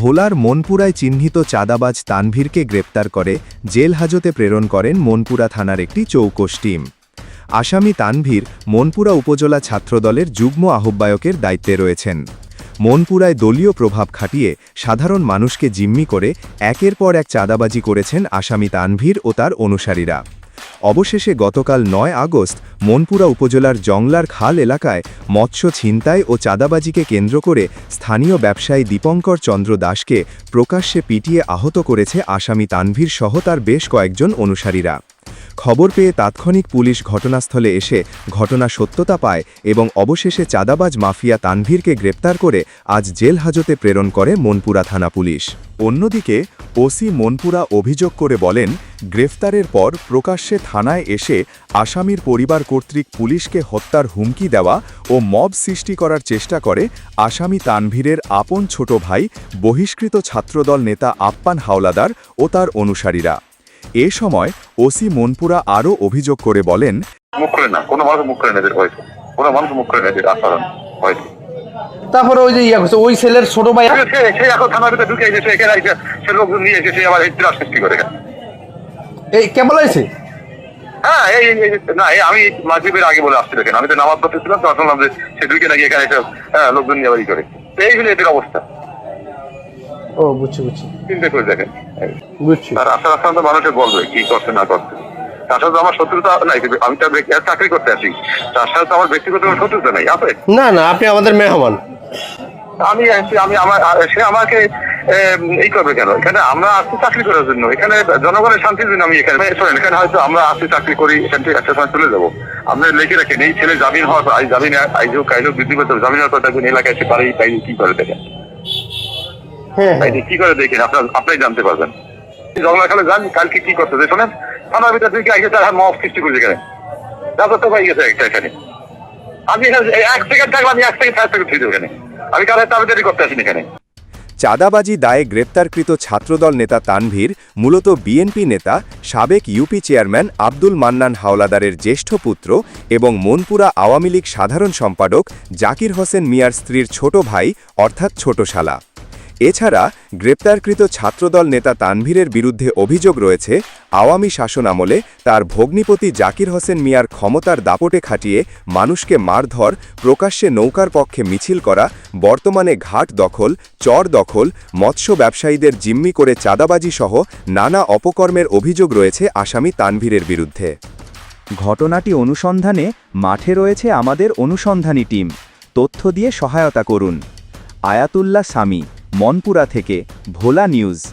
ভোলার মনপুরায় চিহ্নিত চাঁদাবাজ তানভীরকে গ্রেপ্তার করে জেল হাজতে প্রেরণ করেন মনপুরা থানার একটি চৌকস টিম। আসামি তানভীর মনপুরা উপজেলা ছাত্রদলের যুগ্ম আহ্বায়কের দায়িত্বে রয়েছেন। মনপুরায় দলীয় প্রভাব খাটিয়ে সাধারণ মানুষকে জিম্মি করে একের পর এক চাঁদাবাজি করেছেন আসামি তানভীর ও তার অনুসারীরা। অবশেষে গতকাল নয় আগস্ট মনপুরা উপজেলার জংলার খাল এলাকায় মৎস্য ছিনতাই ও চাঁদাবাজিকে কেন্দ্র করে স্থানীয় ব্যবসায়ী দীপঙ্কর চন্দ্র দাসকে প্রকাশ্যে পিটিয়ে আহত করেছে আসামি তানভীর সহ তার বেশ কয়েকজন অনুসারীরা। খবর পেয়ে তাৎক্ষণিক পুলিশ ঘটনাস্থলে এসে ঘটনা সত্যতা পায় এবং অবশেষে চাঁদাবাজ মাফিয়া তানভীরকে গ্রেপ্তার করে আজ জেল হাজতে প্রেরণ করে মনপুরা থানা পুলিশ। অন্যদিকে ওসি মনপুরা অভিযোগ করে বলেন গ্রেফতারের পর প্রকাশ্যে থানায় এসে আসামির পরিবার কর্তৃক পুলিশকে হত্যার হুমকি দেওয়া ও মব সৃষ্টি করার চেষ্টা করে আসামি তানভীরের আপন ছোট ভাই বহিষ্কৃত ছাত্রদল নেতা আপ্পান হাওলাদার ও তার অনুসারীরা। এ সময় ওসি মনপুরা আরও অভিযোগ করে বলেন মুখ করে না কোনো মানুষ মুখ করে না এদের ভয়তে। কোনো মানুষ মুখ করে না এদের আচরণ ভয়তে। তারপরে ওই যে ইয়া করছে ওই ছেলের ছোট ভাই সে এখন থানার ভিতরে ঢুকে এসেছে এখানে এসে সে লোকজন নিয়ে এসে সে আবার সৃষ্টি করে। এই কেবল হয়েছে? হ্যাঁ এই না আমি মাগরিবের আগে বলে আসছি দেখেন। আমি তো নামাজ পড়তেছিলাম তো শুনলাম যে সে ঢুকে নাকি এখানে হ্যাঁ লোকজন নিয়ে বাড়ি করে। এই হলো এদের অবস্থা। ও বুঝছি বুঝছি। চিন্তা করে দেখেন। বুঝছি। আর আস্তে তো মানুষে বলবে কি করছে না করছে। তার সাথে আমার শত্রুতা নাই আমি তার চাকরি করতে আসি। তার সাথে তো আমার ব্যক্তিগত শত্রুতা নাই আছে না না আপনি আমাদের মেহমান। আমি আমি আমার সে আমাকে এই করবে কেন? এখানে আমরা আসছি চাকরি করার জন্য। এখানে জনগণের শান্তির জন্য আমি এখানে শোনেন এখানে হয়তো আমরা আসছি চাকরি করি এখান থেকে একটা সময় চলে যাব। আপনি লিখে রাখেন এই ছেলে জামিন হওয়ার আজ জামিন আইজো কাইলো বৃদ্ধি পেতে জামিন হওয়ার দেখবেন এলাকায় এসে পারে তাই কি করে দেখেন? হ্যাঁ কি করে দেখেন? আপনার আপনি জানতে পারবেন। জগলা খেলে যান কালকে কি করতেছে শোনেন? থানার ভিতর থেকে আগে তার মফ সৃষ্টি করেছে এখানে। রাজত্ব পাই গেছে একটা এখানে। আমি এখানে এক সেকেন্ড থাকলে আমি এক সেকেন্ড ফাইভ সেকেন্ড ফিরে এখানে। আমি কারও তাড়াতাড়ি করতে আসিনি এখানে। চাঁদাবাজি দায়ে গ্রেপ্তারকৃত ছাত্রদল নেতা তানভীর, মূলত বিএনপি নেতা, সাবেক ইউপি চেয়ারম্যান আব্দুল মান্নান হাওলাদারের জ্যেষ্ঠ পুত্র এবং মনপুরা আওয়ামী লীগ সাধারণ সম্পাদক জাকির হোসেন মিয়ার স্ত্রীর ছোট ভাই, অর্থাৎ ছোট শালা এছাড়া গ্রেপ্তারকৃত ছাত্রদল নেতা তানভীরের বিরুদ্ধে অভিযোগ রয়েছে, আওয়ামী শাসন আমলে তার ভগ্নিপতি জাকির হোসেন মিয়ার ক্ষমতার দাপটে খাটিয়ে মানুষকে মারধর, প্রকাশ্যে নৌকার পক্ষে মিছিল করা, বর্তমানে ঘাট দখল, চর দখল, মৎস্য ব্যবসায়ীদের জিম্মি করে চাঁদাবাজি সহ নানা অপকর্মের অভিযোগ রয়েছে আসামি তানভীরের বিরুদ্ধে। ঘটনাটি অনুসন্ধানে মাঠে রয়েছে আমাদের অনুসন্ধানী টিম। তথ্য দিয়ে সহায়তা করুন। আয়াতুল্লাহ সামি মনপুরা থেকে ভোলা নিউজ।